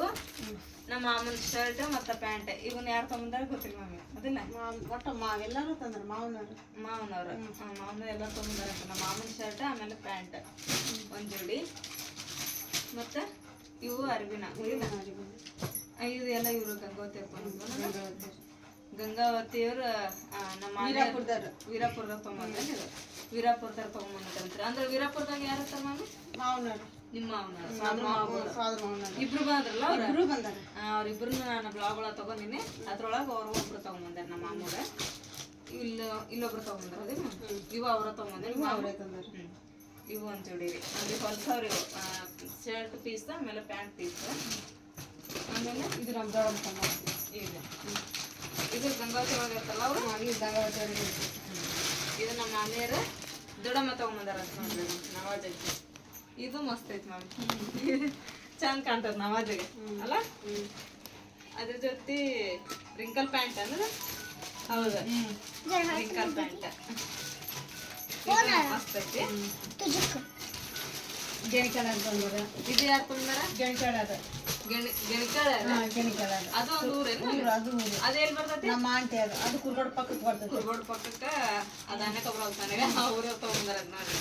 ನಮ್ಮ ಮಾಮನ ಶರ್ಟ್ ಮತ್ತೆ ಪ್ಯಾಂಟ್ ಇವನ್ನ ಯಾರು ತಗೊಂಡಾರ ಗೊತ್ತಿಲ್ಲ ಮಮ್ಮಿ ಅದಿಲ್ಲ. ಒಟ್ಟು ಮಾವೆಲ್ಲರೂ ತಂದ್ರ ಮಾವನವ್ರು. ಮಾವನವ್ರು. ಮಾವನ ಎಲ್ಲ ತಗೊಂಡಾರ ನಮ್ಮ ಮಾಮನ ಶರ್ಟ್ ಆಮೇಲೆ ಪ್ಯಾಂಟ್ ಒಂದ್ ಜೋಡಿ. ಮತ್ತೆ ಇವು ಅರ್ಬಿನ ಇಲ್ಲ ಇದು ಎಲ್ಲ ಇವರು ಗಂಗಾವತಿ ಗಂಗಾವತಿಯವ್ರ ನಮ್ಮ ವೀರಾಪುರದವ್ರು. ವೀರಾಪುರದಾಗ ತಗೊಂಬಂದ್ರೆ ವೀರಾಪುರದಾಗ ತೊಗೊಂಬಂದ್ರೆ ಅಂದ್ರೆ ವೀರಾಪುರದಾಗ ಯಾರು ತಮ್ಮ ಮಾಮಿ? ಮಾವನವ್ರು. ನಿಮ್ಮ ಇಬ್ರು ಬಂದ್ರಲ್ಲ ಅವ್ರ? ಇಬ್ರು ಬಂದಾರ. ಅವ್ರಿಬ್ರನ್ನ ನಾನು ಬ್ಲಾಗ್ ಒಳಗೆ ತಗೊಂಡಿನಿ. ಅದ್ರೊಳಗೆ ಅವ್ರು ಒಬ್ರು ತಗೊಂಬಂದಾರ ನಮ್ಮ ಮಾಮೂರ ಇಲ್ಲ ಇಲ್ಲೊಬ್ರು ತಗೊಂಬಂದಾರ ಅದೇನು? ಇವ ಅವ್ರ ತಗೊಂಬಂದಾರ. ಇವ ಅವ್ರೆ ತಂದಾರ. ಹೊಲ್ಸವ್ರಿ ಶರ್ಟ್ ಪೀಸ್ ಆಮೇಲೆ ಪ್ಯಾಂಟ್ ಪೀಸ್ ಆಮೇಲೆ ಇದು ಇದೆ. ಇದು ಗಂಗಾವತಿ ಒಳಗೆ ಇರ್ತಲ್ಲ ಅವರು? ಇದು ನಮ್ಮ ಮಾಮಿಯರ ದೊಡ್ಡಮ್ಮ ತಗೊಂಬಂದಾರ ಅಂತ ನೋಡ್ರಿ. ಇದು ಮಸ್ತ್ ಐತಿ ಮಾಮಿ. ಚಂದ ಕಾಣ್ತದ ನವಾಜಿಗೆ ಅಲ್ಲ? ಅದ್ರ ಜೊತೆ ರಿಂಕಲ್ ಪ್ಯಾಂಟ್ ಅಂದ್ರೆ ಹೌದು. ರಿಂಕಲ್ ಪ್ಯಾಂಟ್ ಮಸ್ತ್ ಐತಿ. ಗೆಣಿಕಳ ಅಂತ ಅಂದ್ರ ಇದು ಯಾರು ತಂದಾರ? ಗೆಣಿಕಾಳ ಅದ. ಗೆಣಿ ಗೆಣಿಕಾಳ ಗೆಣಿಕಳ ಅದು. ಊರೇನು? ಅದು ಊರು. ಅದು ಎಲ್ಲಿ ಬರ್ತೈತಿ? ನಮ್ಮ ಆಂಟಿ ಅದು. ಅದು ಕುರ್ಗೋಡ್ ಪಕ್ಕಕ್ಕೆ ಬರ್ತೈತಿ. ಕುರ್ಗೋಡ್ ಪಕ್ಕಕ್ಕೆ ಅದನ್ನೆ ಹೋಗ್ತಾನೆ. ಆ ಊರ ತಗೊಂಬಾರ ನೋಡಿ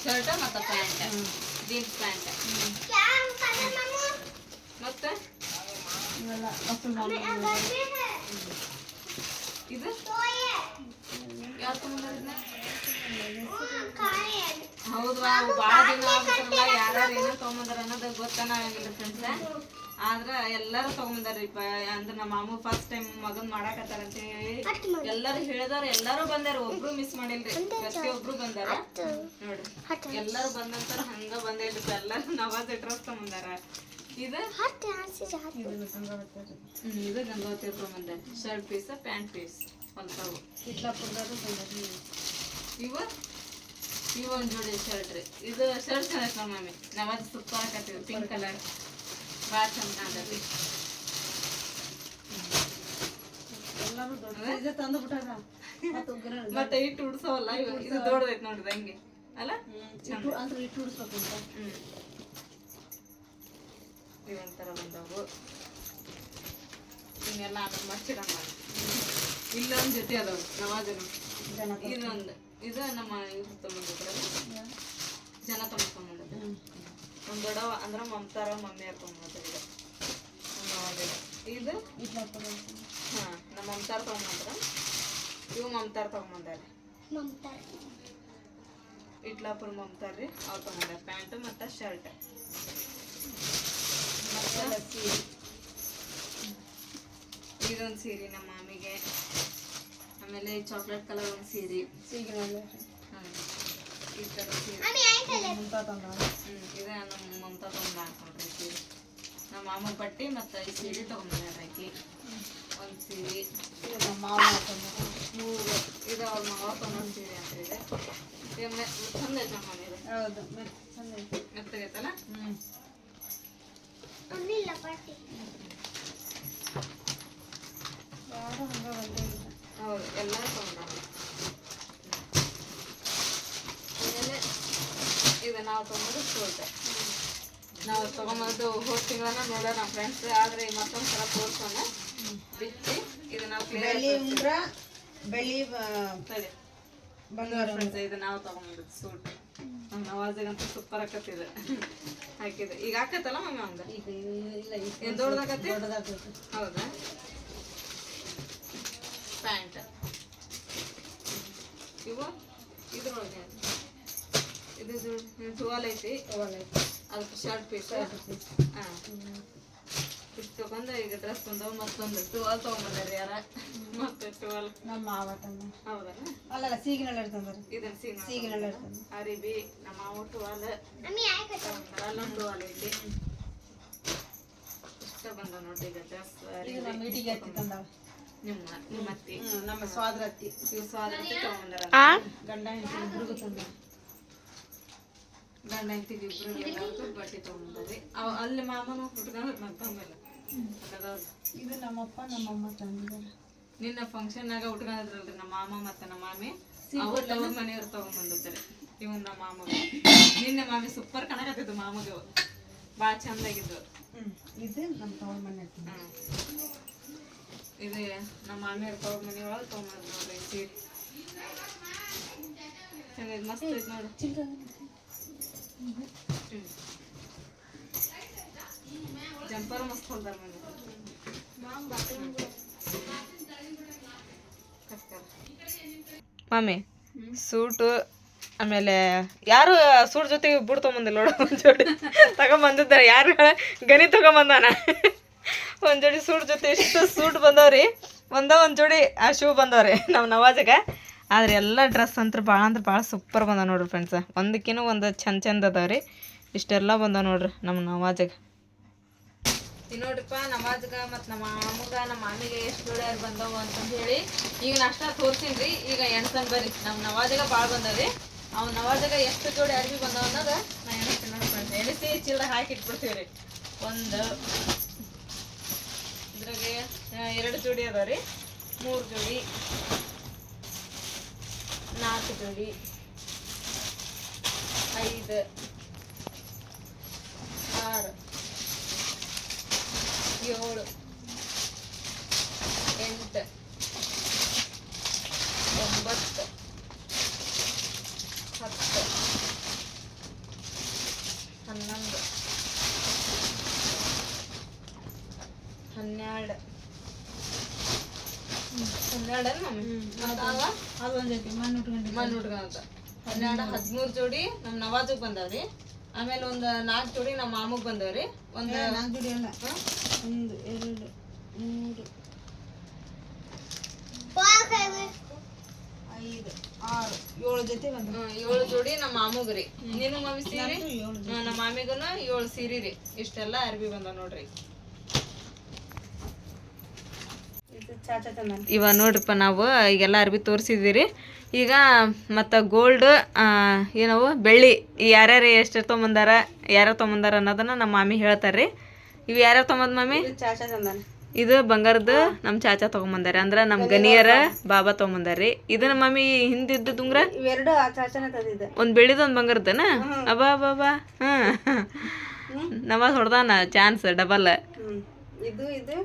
ಶರ್ಟ್ ಮತ್ತು ಪ್ಯಾಂಟ್. Jeans pant. ಮತ್ತೆ? ಇದು? ಯಾರು ತಗೊಂಬಾರ ಹೌದು ಭಾಳ ದಿನ ಆಗ್ಬಿಟ್ರಲ್ಲ ಯಾರ್ಯಾರು ಏನೋ ತಗೊಂಬಂದಾರ ಅನ್ನೋದು ಗೊತ್ತಾನ ಆಗಿಲ್ಲ ಫ್ರೆಂಡ್ಸ್ ಆದ್ರ ಎಲ್ಲಾರು ತಗೊಂಬಂದಾರ್ರಿ. ಪ ಅಂದ್ರ ನಮ್ಮ ಮಾಮು ಫಸ್ಟ್ ಟೈಮ್ ಮಗನ್ ಮಾಡಾಕತ್ತಾರ ಅಂತ ಹೇಳಿ ಎಲ್ಲಾರು ಹೇಳಿದಾರ ಎಲ್ಲಾರು ಬಂದಾರ ಒಬ್ರು ಮಿಸ್ ಮಾಡಿಲ್ರಿ. ಪ್ರತಿಯೊಬ್ರು ಬಂದಾರ. ನೋಡ್ರಿ. ಎಲ್ಲಾರು ಬಂದಂತಾರ ಹಂಗ ಬಂದೇಳ್ರಿ ಎಲ್ಲಾರು ನವಾಜ್ ಡ್ರೆಸ್ ತಗೊಂಬಂದಾರ. ಇದು ಹ್ಮ್, ಇದು ಗಂಗಾವತಿ ಬಂದೆ ಶರ್ಟ್ ಪೀಸ್ ಪ್ಯಾಂಟ್ ಪೀಸ್ ಅಂತಾವು ಇವ ಇವ ಒಂದ್ ಜೋಡಿ ಶರ್ಟ್ ರೀ. ಇದು ಶರ್ಟ್ ಚೆನ್ನಾಗಿ ನಮ್ಮ ಮಮ್ಮಿ ನವಾಜ್ ಸೂಪರ್ ಹಾಕತ್ತೀವಿ ಪಿಂಕ್ ಕಲರ್ ಭಾಳ ಚಂದ ಎಲ್ಲರೂ ದೊಡ್ಡ ತಂದು ಬಿಟ್ಟಾರ ಮತ್ತೆ ಇಟ್ಟು ಉಡ್ಸೋಲ್ಲ ಇದು ದೊಡ್ಡದೈತಿ ನೋಡ್ರಿ ಹಂಗೆ. ಅಲ್ಲ? ಅಂದ್ರೆ ಇಟ್ಟು ಉಡಿಸ್ಬೇಕು ಅಂತ. ಹ್ಮ್. ಇವೊಂಥರ ಬಂದವು. ಹಿಂಗೆಲ್ಲ ಇಲ್ಲೊಂದ್ ಜೊತೆ ಅದಾವ ನವಾಜನು ಜನ ಇದೊಂದು ಇದು ನಮ್ಮ ಇದು ತಮ್ಮ ಜನ ತಗೊಂಡ್ಬಂದಿದ್ರು ನಮ್ಮ ದೊಡ್ಡವ ಅಂದ್ರೆ ಮಮತಾರ ಮಮ್ಮಿ ಅವಾಗೆಲ್ಲ. ಇದು. ಇಟ್ಲಾಪುರ ಹಾ ನಮ್ಮ ಮಮತಾರ ತಗೊಂಬಂದ್ರ. ಇವು ಮಮತಾರ ತಗೊಂಬಂದಾರ. ಇಟ್ಲಾಪುರ ಮಮತಾರ ರೀ ಅವ್ರು ತೊಗೊಂಡಾರ ಪ್ಯಾಂಟ್ ಮತ್ತು ಶರ್ಟ್. ಮತ್ತು ಇದೊಂದು ಸೀರೆ ನಮ್ಮ ಮಾಮಿಗೆ. ಆಮೇಲೆ ಚಾಕ್ಲೇಟ್ ಕಲರ್ ಒಂದು ಸೀರೆ. ಸೀರೆ. ಇದು ನಮ್ಮ ಮಮತಾ ತಗೊಂಡ್ ಹಾಕೊಂಡ್ರಿ ಸೀರೆ ನಮ್ಮ ಮಾಮ ಬಟ್ಟೆ ಮತ್ತು ಈ ಸೀರೆ ತಗೊಂಡ್ಬಂದಾರ ಆಕಿ ಒಂದು ಸೀರೆ. ನಮ್ಮ ಮಾವ ಮೂರು ಇದು ಅವ್ರ ಮಾವ ತಗೊಂಡ್ ಸೀರೆ ಅಂತ ಇದೆ. ಚಂದ ಐತೆ ನಮ್ಮ ಹೌದು ಚಂದ ಐತಿ. ಮೆತ್ತಗೈತಲ್ಲ ಹ್ಞೂ ಹೌದು ಎಲ್ಲ ತಗೊಂಡಾರ ಆಮೇಲೆ ಇದು ನಾವು ತಗೊಂಡು ಸೋಲ್ತೆ ನಾವು ತೊಗೊಂಬಂದು ಹೋದ ತಿಂಗಳನ್ನ ನೋಡೋಣ ನಮ್ಮ ಫ್ರೆಂಡ್ಸ್ ಆದರೆ ಮತ್ತೊಂದು ಸಲ ತೋರ್ಸೋಣ. ಬಿಚ್ಚಿ ಇದು ನಾವು ಬೆಳ್ಳಿ ಉಂಗ್ರ ಬೆಳ್ಳಿ ಸರಿ. ಬಂಗಾರ ಫ್ರೆಂಡ್ಸ್ ಇದು ನಾವು ತಗೊಂಡಿದ್ದು ಸೂಟ್ ನಮ್ಮ ನವಾಜಿಗಂತೂ ಸೂಪರ್ ಆಕತ್ತಿದೆ ಹಾಕಿದೆ. ಈಗ ಹಾಕತ್ತಲ್ಲ ಮಮ್ಮಿ ಹಂಗ? ಈಗ ಇಲ್ಲ ಏನು ದೊಡ್ಡದಾಗ್ತೈತಿ? ಹೌದಾ? ಪ್ಯಾಂಟ್. ಇವು ಇದ್ರೊಳಗೆ. ಇದು ಟುವಲ್ ಐತಿ. ಅದಕ್ಕೆ ಶರ್ಟ್ ಪೀಸ್ ಹಾಂ. ಇಷ್ಟು ತಗೊಂಡು ಈಗ ಡ್ರೆಸ್ ಬಂದವು ಮತ್ತೊಂದು ಟುವಲ್ ತೊಗೊಂಬಂದಾರೆ ಯಾರ? ಮತ್ತೆ ಟುವಲ್ ನಮ್ಮ ಮಾವ ತಂದ. ಹೌದಾ? ಅಲ್ಲಲ್ಲ ಸೀಗಿನಲ್ಲಿ ಇರ್ತಂದ್ರಿ ಇದನ್ನ ಸೀಗ್ ಸೀಗಿನಲ್ಲಿ ಇರ್ತಂದ ಅರಿಬಿ ನಮ್ಮ ಮಾವ ಟುವಲ್ ಅಲ್ಲೊಂದು ಟುವಲ್ ಐತಿ. ಇಷ್ಟ ಬಂದ ನೋಡಿ ಈಗ ಡ್ರೆಸ್ ಮೀಟಿಗೆ ಹತ್ತಿ ತಂದಾಳ. ನಿಮ್ಮ ನಿಮ್ಮ ಅತ್ತಿ. ನಮ್ಮ ಸ್ವಾದ್ರ ಹತ್ತಿ ಇವು ಸ್ವಾತಂತ್ರ್ಯ ತಗೊಂಡಾರ ಗಂಡ ಹೆಂಡತಿ ಇಬ್ರಿಗೂ ತಂದ ಗಂಡ ಹೆಂಡತಿಗೆ ಇಬ್ರು ಎಲ್ಲರಿಗೂ ಬಟ್ಟೆ ಅವ್ ಅಲ್ಲಿ ಮಾಮನ ಹುಟ್ಕೊಂಡು ಮತ್ತೆ ಆಮೇಲೆ ಅದಾವ್ರು. ಇದು ನಮ್ಮಪ್ಪ ನಮ್ಮಮ್ಮ ತಂದಿದ್ದಾರೆ. ನಿನ್ನ ಫಂಕ್ಷನ್ನಾಗ ಉಟ್ಕೊಂಡಿದ್ರಲ್ರಿ ನಮ್ಮ ಮಾಮ ಮತ್ತೆ ನಮ್ಮ ಮಾಮಿ. ಅವ್ರ ತವ್ರ ಮನೆಯವ್ರು ತಗೊಂಡ್ಬಂದಿದ್ದಾರೆ. ಇವನ್ ನಮ್ಮ ಮಾಮಗ. ನಿನ್ನೆ ಮಾಮಿ ಸೂಪರ್ ಕಣಕತ್ತಿದ್ದು ಮಾಮಗ ಭಾಳ ಚಂದಾಗಿದ್ದು ಇದು ನಮ್ಮ ತವ್ರ ಮನೆ ಇದು ನಮ್ಮ ಮಾಮಿಯವ್ರ ತವ್ರ ಮನೆಯೊಳಗೆ ತಗೊಂಬಂದ್ ನೋಡ್ರಿ ಸೀರೆ. ಚಂದ ಮಸ್ತ್ ಐತಿ ನೋಡು. ಜಂಪರ್ ಮಸ್ತ್ ಹೊಲ್ದಾರ ಮನೆ. ಮಾಮಿ ಸೂಟು ಆಮೇಲೆ ಯಾರು ಸೂಟ್ ಜೊತೆಗೆ ಬುಡ್ ತೊಗೊಂಬಂದಿಲ್ಲ ನೋಡು ಒಂದು ಜೋಡಿ. ತಗೊಂಬಂದಿದ್ದಾರೆ. ಯಾರು ಗನಿ ತಗೊಂಬಂದಾನ? ಒಂದು ಜೋಡಿ ಸೂಟ್ ಜೊತೆ ಎಷ್ಟು ಸೂಟ್ ಬಂದವ್ರಿ. ಒಂದ ಒಂದು ಜೋಡಿ ಆ ಶೂ ಬಂದವ್ರಿ ನಮ್ಮ ನವಾಜಗ. ಆದ್ರೆ ಎಲ್ಲ ಡ್ರೆಸ್ ಅಂತೂ ಭಾಳ ಅಂದ್ರೆ ಭಾಳ ಸೂಪರ್ ಬಂದ ನೋಡ್ರಿ ಫ್ರೆಂಡ್ಸ ಒಂದಕ್ಕಿನ್ನ ಒಂದು ಚಂದ ಚಂದ ರೀ. ಇಷ್ಟೆಲ್ಲ ಬಂದ ನೋಡ್ರಿ ನಮ್ಮ ನವಾಜಗ ನೋಡ್ರಿಪ್ಪ, ನಮಾಜ್ಗ ಮತ್ತು ನಮ್ಮ ಅಮ್ಮಗ ನಮ್ಮ ಮಾಮಿಗೆ ಎಷ್ಟು ಜೋಡಿಯಾರು ಬಂದವು ಅಂತಂದು ಹೇಳಿ ಈಗ ನಾಷ್ಟ ರೀ. ಈಗ ಎಣ್ಸನ್ ಬರ್ರಿ. ನಮ್ಮ ನವಾಜಗ ಭಾಳ ಬಂದವ್ರಿ ಅವ್ನ ನವಾಜಗ ಎಷ್ಟು ಜೋಡಿ ಅರ್ಬಿ ಬಂದವ ಅನ್ನೋದ ನಾ ಎಣಿಸ್ತೀನಿ ಫ್ರೆಂಡ್ಸ್ ಎಣಿಸಿ, ಚೀಲ ಹಾಕಿ ಇಟ್ಬಿಡ್ತೀವಿ ರೀ. ಒಂದು, ಇದ್ರಾಗೆ ಎರಡು ಜೋಡಿ ಅದಾವ ರೀ. ಮೂರು ಜೋಡಿ. ನಾಲ್ಕು ಜೋಡಿ ಐದು ಆರು ಏಳು ಎಂಟು ಒಂಬತ್ತು ಹತ್ತು ಹನ್ನೊಂದು ಹನ್ನೆರಡು ಹನ್ನೆರಡು ಮಣ್ಣು ಮಣ್ಣು ಹನ್ನೆರಡು ಹದಿಮೂರು ಜೋಡಿ ನಮ್ಮ ನವಾಜಗ್ ಬಂದವ್ರಿ. ಆಮೇಲೆ ಒಂದು ನಾಲ್ಕು ಜೋಡಿ ನಮ್ಮ ಮಾಮಗ್ ಬಂದವ್ರಿ. ಒಂದು ನಾಲ್ಕು ಜೋಡಿ ಅಲ್ಲ. ಒಂದು ಎರಡು ಮೂರು ಐದು ಆರು ಏಳು ಜೊತೆ ಬಂದ ಹ್ಮ್, ಏಳು ಜೋಡಿ ನಮ್ಮ ಮಾಮಗ್ ರೀ. ನೀನು ಮಮ್ಮಿ ಸೀರೆ? ನಮ್ಮ ಮಾಮಿಗೂನು ಏಳು ಸೀರೆ ರೀ. ಇಷ್ಟೆಲ್ಲ ಅರ್ಬಿ ಬಂದ ನೋಡ್ರಿ ಇದು ಚಾಚಾ ತಂದ ಇವ ನೋಡ್ರಿಪ್ಪ ನಾವು ಈಗೆಲ್ಲ ಅರ್ಬಿ ತೋರಿಸಿದ್ವಿ ರೀ ಈಗ ಮತ್ತು ಗೋಲ್ಡ್ ಏನವು ಬೆಳ್ಳಿ ಯಾರ್ಯಾರು ಎಷ್ಟು ತೊಗೊಂಬಂದಾರ ಯಾರ್ಯಾರು ತೊಗೊಂಬಂದಾರ ಅನ್ನೋದನ್ನ ನಮ್ಮ ಮಾಮಿ ಹೇಳ್ತಾರೆ ರೀ ಇವು ಯಾರ್ಯಾರು ತೊಗೊಂಬಂದು ಮಾಮಿ? ಇದು ಚಾಚಾ ತಂದಾನ ಇದು ಬಂಗಾರದ ನಮ್ಮ ಚಾಚಾ ತೊಗೊಂಬಂದಾರೆ. ಅಂದ್ರೆ ನಮ್ಮ ಗನಿಯರ ಬಾಬಾ ತಗೊಂಡಿರ್ರಿ ಇದು ನಮ್ಮ ಮಮ್ಮಿ ಹಿಂದಿದ್ದು ತುಂಗ್ರ ಇವೆರಡು ಒಂದು ಬೆಳ್ಳಿದ ಒಂದು ಬಂಗಾರದನ ಅಬಾ ಬಾ ಬಾ ಹಾಂ ನವಾಜ್ ಹೊಡ್ದಾನ ಚಾನ್ಸ್ ಡಬಲ್. ಇದು ಇದು.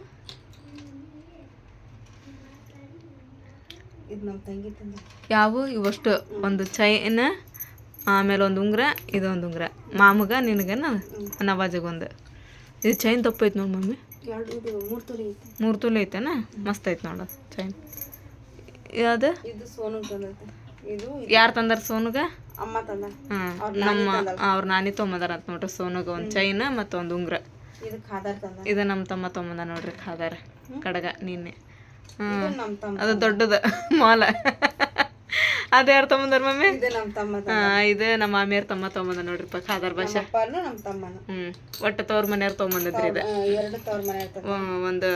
ಇದು ನಮ್ಮ ತಂಗಿ ತಂದ. ಯಾವು? ಇವಷ್ಟು ಒಂದು ಚೈನ್ ಆಮೇಲೆ ಒಂದು ಉಂಗುರ ಇದೊಂದು ಉಂಗುರ. ಮಾಮಗ ನಿನಗನ ನವಾಜಗೊಂದು ಒಂದು. ಇದು ಚೈನ್ ತಪ್ಪೈತೆ ನೋಡಿ ಮಮ್ಮಿ. ಮೂರು ತುಲಿ ಐತಿ. ಮೂರು ತೊಲೆ ಐತೆನ? ಮಸ್ತ್ ಐತೆ ನೋಡಿ ಚೈನ್. ಯಾವ್ದು? ಇದು ಸೋನು ತಂದೈತೆ ಇದು ಯಾರು ತಂದಾರ ಸೋನುಗ? ಅಮ್ಮ ತಂದ ಹಾಂ ನಮ್ಮ ಅವ್ರ ನಾನಿ ತೊಂಬದಾರ ಅಂತ ನೋಡ್ರಿ ಸೋನುಗ ಒಂದು ಚೈನ್ ಮತ್ತೊಂದು ಒಂದು ಉಂಗುರ. ಇದು ನಮ್ಮ ತಮ್ಮ ತೊಗೊಂಬಂದ ನೋಡ್ರಿ ಖಾದಾರ ಕಡಗ ನಿನ್ನೆ. ಅದು ದೊಡ್ಡದು ಮಾಲ. ಅದೇ ಯಾರು ತೊಗೊಂಬಂದಾರ ಮಮ್ಮಿ? ಇದು ನಮ್ಮ ತಮ್ಮ ತಂದ ಹಾಂ ಇದು ನಮ್ಮ ಮಾಮಿಯರ್ ತಮ್ಮ ತೊಗೊಂಬಂದ ನೋಡ್ರಿಪ್ಪ ಖಾದರ್ ಭಾಷೆ. ಹ್ಮ್ ಒಟ್ಟು ತವ್ರ ಮನೆಯವ್ರು ತೊಗೊಂಬಂದಿದ್ರಿ ಇದು. ಒಂದು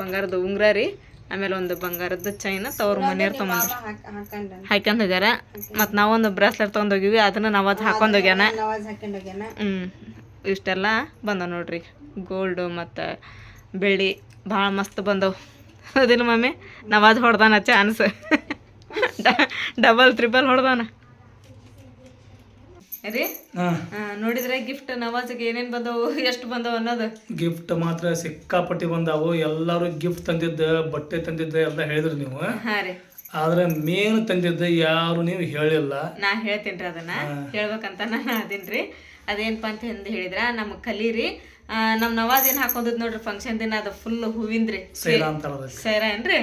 ಬಂಗಾರದ ಉಂಗುರ ರೀ ಆಮೇಲೆ ಒಂದು ಬಂಗಾರದ ಚೈನ್ ತವ್ರ ಮನೆಯವ್ರು ತಗೊಂಡ್ ಹಾಕೊಂಡ ಹೋಗ್ಯಾರ? ಮತ್ ನಾವೊಂದು ಬ್ರಾಸ್ಲೆಟ್ ತಗೊಂಡ್ ಹೋಗಿವಿ ಅದನ್ನ ನಾವು ಅದು ಹಾಕೊಂಡ್ ಹೋಗ್ಯಾನ. ನವಾಜ್ ಹಾಕೊಂಡ್ ಹೋಗ್ಯಾನ. ಹ್ಮ್ ಇಷ್ಟೆಲ್ಲ ಬಂದ ನೋಡ್ರಿ. ಗೋಲ್ಡ್ ಮತ್ತ ಬೆಳ್ಳಿ ಭಾಳ ಮಸ್ತ್ ಬಂದವು. ಹೌದಿಲ್ಲ ಮಮ್ಮಿ? ನವಾಜ್ ಹೊಡ್ದಾನ ಚಾನ್ಸ್ ಡಬಲ್ ತ್ರಿಬಲ್ ಹೊಡ್ದಾನ. ರೀ? ನೋಡಿದ್ರೆ ಗಿಫ್ಟ್ ನವಾಜಿಗೆ ಏನೇನು ಬಂದವು ಎಷ್ಟು ಬಂದವು ಅನ್ನೋದು? ಗಿಫ್ಟ್ ಮಾತ್ರ ಸಿಕ್ಕಾಪಟ್ಟಿ ಬಂದಾವು. ಎಲ್ಲರೂ ಗಿಫ್ಟ್ ತಂದಿದ್ದ ಬಟ್ಟೆ ತಂದಿದ್ದ ಎಲ್ಲ ಹೇಳಿದ್ರಿ ನೀವು. ಹಾಂ ರೀ. ಆದ್ರೆ ಮೇನ್ ತಂದಿದ್ದ ಯಾರು ನೀವು ಹೇಳಿಲ್ಲ. ನಾ ಹೇಳ್ತೀನಿ ಅದನ್ನ. ಹೇಳ್ಬೇಕಂತ ನಾನು ಅದೀನಿ ಅದೇನಪ್ಪ ಅಂತ ಎಂದು ಹೇಳಿದ್ರ ನಮ್ಮ ಕಲೀರಿ ನಮ್ಮ ನವಾಜ್ ಏನು ಹಾಕೊಂಡಿದ್ ನೋಡ್ರಿ ಫಂಕ್ಷನ್ ದಿನ ಅದು ಫುಲ್ ಹೂವಿಂದ್ರಿ. ಸೈರ ಏನ್ರಿ?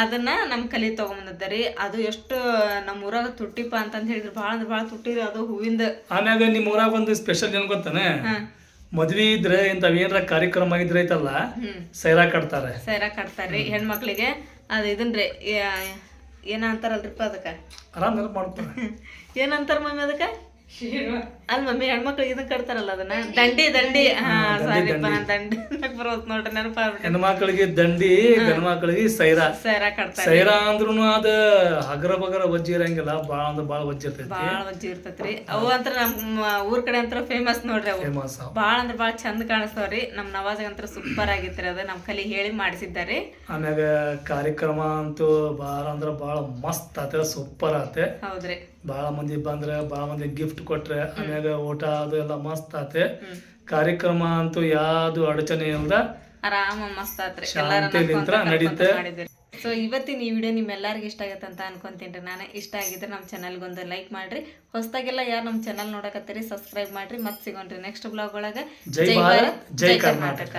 ಅದನ್ನ ನಮ್ಮ ಕಲಿ ತೊಗೊಂಬಂದಿದ್ದಾರೆ ಅದು ಎಷ್ಟು ನಮ್ಮ ಊರಾಗ ತುಟ್ಟಿಪ್ಪ ಅಂತಂದು ಹೇಳಿದ್ರು ಭಾಳ ಅಂದ್ರೆ ಭಾಳ ತುಟ್ಟಿ ಅದು ಹೂವಿಂದ. ಆಮ್ಯಾಗ ನಿಮ್ಮ ಊರಾಗ ಒಂದು ಸ್ಪೆಷಲ್ ಏನ್ ಗೊತ್ತಾನೆ? ಮದ್ವಿ ಇದ್ರೆ ಇಂಥವ್ ಏನಾರ ಕಾರ್ಯಕ್ರಮ ಇದ್ರೆ ಐತಲ್ಲ ಸೈರಾ ಕಟ್ತಾರೆ. ಸೈರ ಕಟ್ತಾರ್ರಿ ಹೆಣ್ಮಕ್ಳಿಗೆ. ಅದು ಇದನ್ರಿ ಏನ ಅಂತಾರಲ್ರಿಪ್ಪ ಅದಕ್ಕೆ? ಆರಾಮ್ ಮಾಡ್ತಾರೆ ಏನಂತಾರ ಮಮ್ಮಿ ಅದಕ್ಕೆ? ಅಲ್ಲ ಮಮ್ಮಿ ಹೆಣ್ಮಕ್ಳಿಗೆ ಇದನ್ನ ಕಟ್ತಾರಲ್ಲ ಅದನ್ನ? ದಂಡಿ ದಂಡಿ. ಹಾ ಸಾರಿಪ್ಪ ನಾನು ದಂಡಿ ಬರೋದ್ ನೋಡ್ರಿ ನೆನಪ ಹೆಣ್ಮಕ್ಳಿಗೆ ದಂಡಿ ಗಣ್ಮಕ್ಳಿಗೆ ಸೈರಾ. ಸೈರಾ ಕಟ್ತಾರೆ ಸೈರಾ ಅಂದ್ರೂ ಅದ ಹಗರ ಬಗರ ವಜ್ಜಿ ಇರಂಗಿಲ್ಲ ಬಾಳ ಅಂದ್ರ ಬಾಳ ವಜ್ಜಿ ಇರ್ತೈತಿ. ಬಾಳ ವಜ್ಜಿ ಇರ್ತೈತ್ರಿ. ಅವು ಅಂತ್ರ ನಮ್ಮ ಊರ್ ಕಡೆ ಅಂತ್ರ ಫೇಮಸ್ ನೋಡ್ರಿ ಅವು. ಬಾಳ ಅಂದ್ರೆ ಭಾಳ ಚಂದ ಕಾಣಿಸ್ತಾವ್ರಿ. ನಮ್ ನವಾಜ್ ಅಂತ ಸೂಪರ್ ಆಗಿತ್ರಿ ಅದ. ನಮ್ ಕಲಿ ಹೇಳಿ ಮಾಡಿಸಿದ್ದಾರೆ. ಆಮ್ಯಾಗ ಕಾರ್ಯಕ್ರಮ ಅಂತೂ ಬಾಳ ಅಂದ್ರ ಬಾಳ ಮಸ್ತ್ ಆತ ಸೂಪರ್ ಆತ. ಹೌದ್ರಿ. ಬಾಳ ಮಂದಿ ಬಂದ್ರೆ ಬಾಳ ಮಂದಿ ಗಿಫ್ಟ್ ಕೊಟ್ರೆ ಆಮ್ಯಾಗ ಊಟ ಅದು ಎಲ್ಲ ಮಸ್ತ್ ಆತೆ. ಕಾರ್ಯಕ್ರಮ ಅಂತೂ ಯಾವ್ದು ಅಡಚಣೆ ಇಲ್ದ ಆರಾಮ ಮಸ್ತ್ ಆತ್ರಿ. ಶಾಂತಿಲಿಂತ್ರ ನಡೀತೆ. ಸೊ ಇವತ್ತಿನ ಈ ವಿಡಿಯೋ ನಿಮ್ಮೆಲ್ಲರಿಗೂ ಇಷ್ಟ ಆಗತ್ತೆ ಅಂತ ಅನ್ಕೊಂತೀನಿ ನಾನು ಇಷ್ಟ ಆಗಿದ್ರೆ ನಮ್ಮ ಚಾನಲ್ಗೊಂದು ಲೈಕ್ ಮಾಡ್ರಿ. ಹೊಸದಾಗೆಲ್ಲ ಯಾರು ನಮ್ಮ ಚಾನಲ್ ನೋಡಕತ್ತೀರಿ ಸಬ್ಸ್ಕ್ರೈಬ್ ಮಾಡ್ರಿ. ಮತ್ತೆ ಸಿಗೋಣ್ರಿ ನೆಕ್ಸ್ಟ್ ಬ್ಲಾಗ್ ಒಳಗೆ. ಜೈ ಭಾರತ್ ಜೈ ಕರ್ನಾಟಕ.